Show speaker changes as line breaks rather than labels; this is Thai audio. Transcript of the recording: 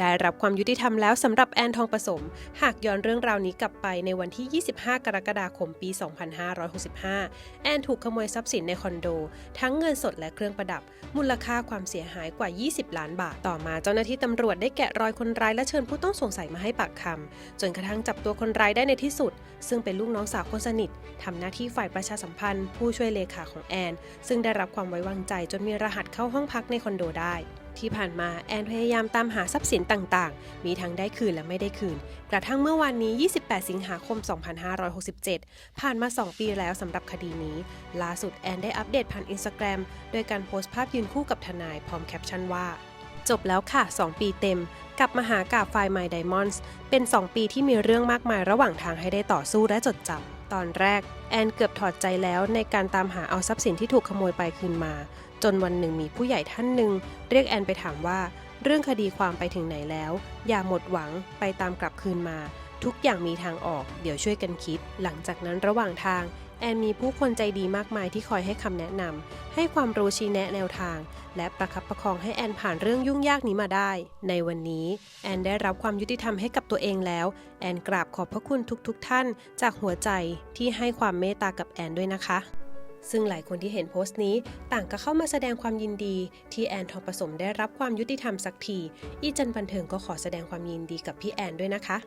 ได้รับความยุติธรรมแล้วสำหรับแอนทองผสม หากย้อนเรื่องราวนี้กลับไปในวันที่ 25 กรกฎาคมปี 2565 แอนถูกขโมยทรัพย์สินในคอนโด ทั้งเงินสดและเครื่องประดับ มูลค่าความเสียหายกว่า 20 ล้านบาท ต่อมาเจ้าหน้าที่ตำรวจได้แกะรอยคนร้ายและเชิญผู้ต้องสงสัยมาให้ปากคำจนกระทั่งจับตัวคนร้ายได้ในที่สุด ซึ่งเป็นลูกน้องสาวคนสนิททำหน้าที่ฝ่ายประชาสัมพันธ์ ผู้ช่วยเลขาของแอน ซึ่งได้รับความไว้วางใจจนมีรหัสเข้าห้องพักในคอนโดได้ ที่ผ่านมาแอนพยายามตามหาทรัพย์สินต่างๆ มีทั้งได้คืนและไม่ได้คืน กระทั่งเมื่อวานนี้ 28 สิงหาคม 2567 ผ่านมา 2 ปีแล้วสำหรับคดีนี้ ล่าสุดแอนได้อัปเดตผ่านอินสตาแกรมโดยการโพสต์ภาพยืนคู่กับทนายพร้อมแคปชั่นว่า จบแล้วค่ะ 2 ปีเต็ม กับมหากาบไฟล์ My Diamonds เป็น 2 ปีที่มีเรื่องมากมายระหว่างทางให้ได้ต่อสู้และจดจำ ตอนแรก แอนเกือบถอดใจแล้วในการตามหาเอาทรัพย์สินที่ถูกขโมยไปคืนมา จนวันหนึ่งมีผู้ใหญ่ท่านหนึ่ง เรียกแอนไปถามว่า เรื่องคดีความไปถึงไหนแล้ว อย่าหมดหวังไปตามกลับคืนมา ทุกอย่างมีทางออก เดี๋ยวช่วยกันคิด หลังจากนั้นระหว่างทาง แอนมีผู้คนใจดีมากมายที่คอยให้คำแนะนำให้ความรู้ชี้แนะแนวทาง และประคับประคองให้แอนผ่านเรื่องยุ่งยากนี้มาได้ ในวันนี้ แอนได้รับความยุติธรรมให้กับตัวเองแล้ว แอนกราบขอบพระคุณทุกๆทท่าน จากหัวใจที่ให้ความเมตตากับแอนด้วยนะคะซึ่งหลายคนที่เห็นโพสต์นี้ต่างก็เข้ามาแสดงความยินดี ที่แอนทองผสมได้รับความยุติธรรมสักที อีจันบันเทิงก็ขอแสดงความยินดีกับพี่แอนด้วยนะคะ